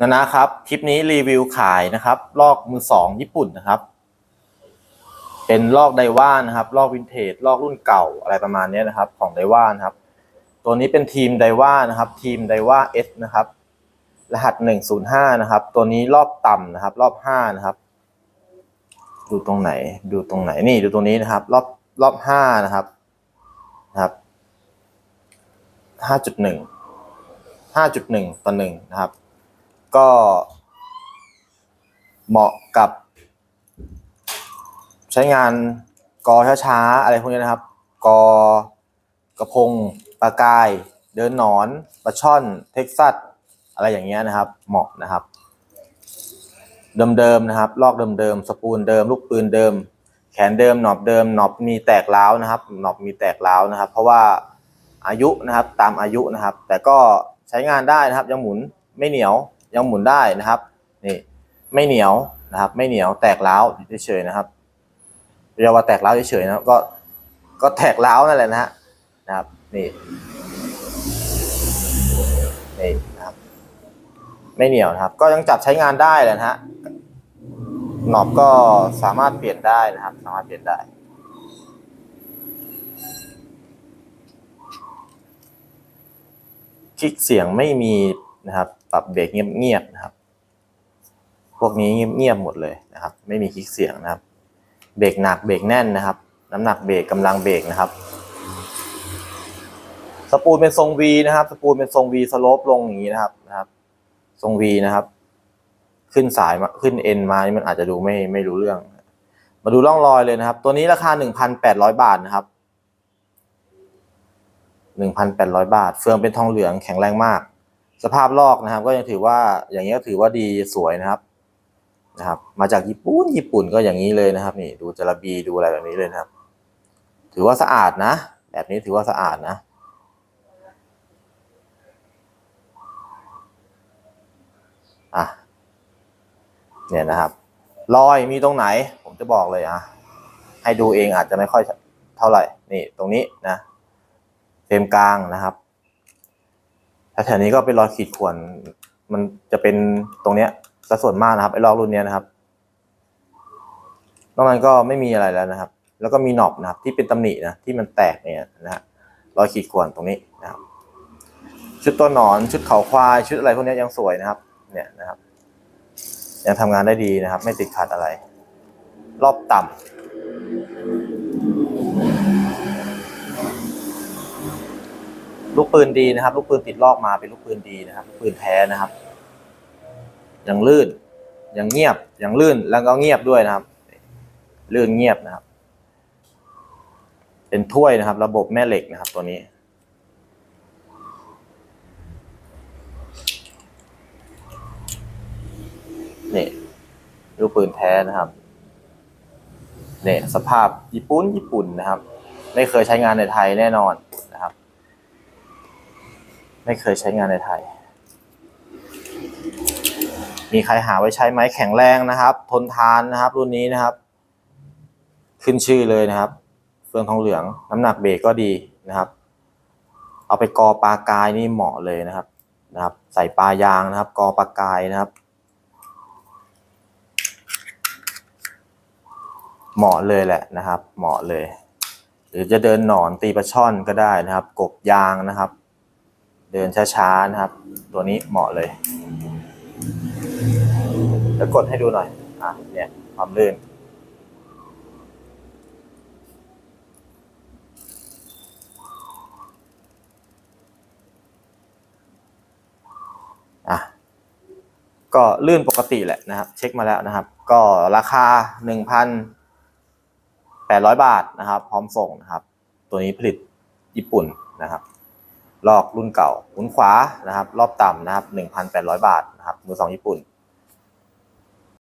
นะนะครับคลิปนี้รีวิวขายนะครับลอกมือสองญี่ปุ่นนะครับ เป็นลอกไดว่านะครับลอกวินเทจลอกรุ่นเก่าอะไรประมาณนี้นะครับ ของไดว่านะครับ ตัวนี้เป็นทีมไดว่านะครับ ทีมไดว่าเอสนะครับ รหัสหนึ่งศูนย์ห้านะครับ ตัวนี้รอบต่ำนะครับ รอบห้านะครับ ดูตรงไหน ดูตรงไหนนี่ดูตรงนี้นะครับ รอบรอบห้านะครับนะครับห้าจุดหนึ่งห้าจุดหนึ่งต่อหนึ่งนะครับ ก็เหมาะกับ ใช้งานกอช้าๆอะไรพวกนี้นะครับ กอกระพงปลากาย เดินหนอนปลาช่อน เท็กซัสอะไรอย่างเงี้ยนะครับ เหมาะนะครับ เดิมๆนะครับ ลอกเดิมๆสปูลเดิม ลูกปืนเดิม แขนเดิม หนอบเดิม หนอบมีแตกร้าวนะครับ หนอบมีแตกร้าวนะครับ เพราะว่าอายุนะครับตามอายุนะครับ แต่ก็ใช้งานได้นะครับยังหมุนไม่เหนียว ยังหมุนได้นะครับนี่ไม่เหนียวนะครับ ไม่เหนียวแตกร้าวเฉยๆนะครับเรียกว่าแตกร้าวเฉยๆนะก็ก็แตกร้าวนั่นแหละนะฮะนะครับนี่นี่นะครับ ไม่เหนียวนะครับ ก็ยังจับใช้งานได้แหละนะฮะหนอบก็สามารถเปลี่ยนได้นะครับ สามารถเปลี่ยนได้คลิกเสียงไม่มี นะครับปรับเบรกเงียบๆนะครับ พวกนี้เงียบๆหมดเลยนะครับ ไม่มีคลิกเสียงนะครับ เบรกหนักเบรกแน่นนะครับ น้ำหนักเบรกกำลังเบรกนะครับ สปูลเป็นทรง V นะครับ สปูลเป็นทรง V สโลปลงอย่างนี้นะครับนะครับ ทรง V นะครับ ขึ้นสายมาขึ้นเอ็นมานี่มันอาจจะดูไม่ไม่รู้เรื่อง มาดูร่องรอยเลยนะครับ ตัวนี้ราคา 1,800 บาทนะครับ1,800 บาท เฟืองเป็นทองเหลืองแข็งแรงมาก สภาพลอกนะครับ ก็ยังถือว่าอย่างนี้ก็ถือว่าดีสวยนะครับนะครับ มาจากญี่ปุ่นญี่ปุ่นก็อย่างนี้เลยนะครับ นี่ดูจระบีดูอะไรแบบนี้เลยนะครับ ถือว่าสะอาดนะ แบบนี้ถือว่าสะอาดนะอะเนี่ยนะครับ รอยมีตรงไหน ผมจะบอกเลยอะให้ดูเองอาจจะไม่ค่อยเท่าไหร่ นี่ตรงนี้นะเฟรมกลางนะครับ แถวนี้ก็เป็นรอยขีดข่วน มันจะเป็นตรงเนี้ยสัดส่วนมากนะครับไอ้ลอกรุ่นเนี้ยนะครับนอกนั้นก็ไม่มีอะไรแล้วนะครับ แล้วก็มีหนอบนะครับ ที่เป็นตำหนินะที่มันแตกเนี่ยนะฮะรอยขีดข่วนตรงนี้นะครับ ชุดตัวหนอนชุดเขาควายชุดอะไรพวกนี้ยังสวยนะครับ เนี่ยนะครับ ยังทำงานได้ดีนะครับ ไม่ติดขัดอะไร รอบต่ำ ลูกปืนดีนะครับ ลูกปืนติดรอบมาเป็นลูกปืนดีนะครับ ลูกปืนแท้นะครับยังลื่นยังเงียบยังลื่นแล้วก็เงียบด้วยนะครับ ลื่นเงียบนะครับ เป็นถ้วยนะครับ ระบบแม่เหล็กนะครับ ตัวนี้ นี่ลูกปืนแท้นะครับเนี่ยสภาพญี่ปุ่นญี่ปุ่นนะครับ ไม่เคยใช้งานในไทยแน่นอน ไม่เคยใช้งานในไทย มีใครหาไว้ใช้ไหมแข็งแรงนะครับ ทนทานนะครับ รุ่นนี้นะครับ ขึ้นชื่อเลยนะครับ เฟืองทองเหลือง น้ำหนักเบรกก็ดีนะครับ เอาไปกอปลากายนี่เหมาะเลยนะครับนะครับ ใส่ปลายางนะครับ กอปลากายนะครับ เหมาะเลยแหละนะครับ เหมาะเลย หรือจะเดินหนอนตีปลาช่อนก็ได้นะครับ กบยางนะครับ เดินช้าๆนะครับ ตัวนี้เหมาะเลยแล้วกดให้ดูหน่อย อะ เนี่ย ความลื่น อะ ก็ลื่นปกติแหละนะครับ เช็คมาแล้วนะครับ ก็ราคาหนึ่งพันแปดร้อยบาทนะครับ พร้อมส่งนะครับ ตัวนี้ผลิตญี่ปุ่นนะครับ ลอกรุ่นเก่าหมุนขวานะครับ รอบต่ำนะครับหนึ่งพันแปดร้อยบาทนะครับมือสองญี่ปุ่น